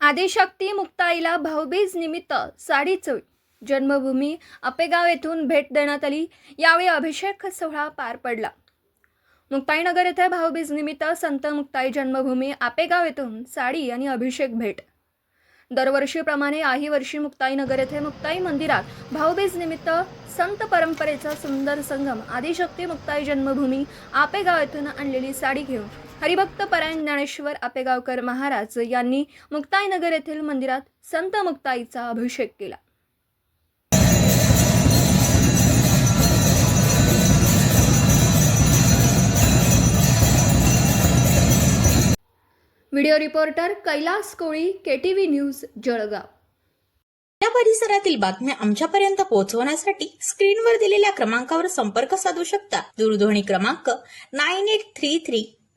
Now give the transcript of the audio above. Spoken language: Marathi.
आदिशक्ती मुक्ताईला भाऊबीज निमित्त साडी चोळी जन्मभूमी आपेगाव येथून भेट देण्यात आली. यावेळी अभिषेक सोहळा पार पडला. मुक्ताईनगर येथे भाऊबीज निमित्त संत मुक्ताई जन्मभूमी आपेगाव येथून साडी आणि अभिषेक भेट. दरवर्षीप्रमाणे याही वर्षी मुक्ताईनगर येथे मुक्ताई मंदिरात भाऊबीज निमित्त संत परंपरेचा सुंदर संगम आदिशक्ती मुक्ताई जन्मभूमी आपेगाव येथून आणलेली साडी घेऊन हरिभक्त परायण ज्ञानेश्वर आपेगावकर महाराज यांनी मुक्ताईनगर येथील मंदिरात संत मुक्ताईचा अभिषेक केला. Video reporter Kailas Koli KTV news Jalgaon. या परिसरातील बातम्या आमच्यापर्यंत पोहोचवण्यासाठी स्क्रीनवर दिलेल्या क्रमांकावर संपर्क साधू शकता. दूरध्वनी क्रमांक nine eight three three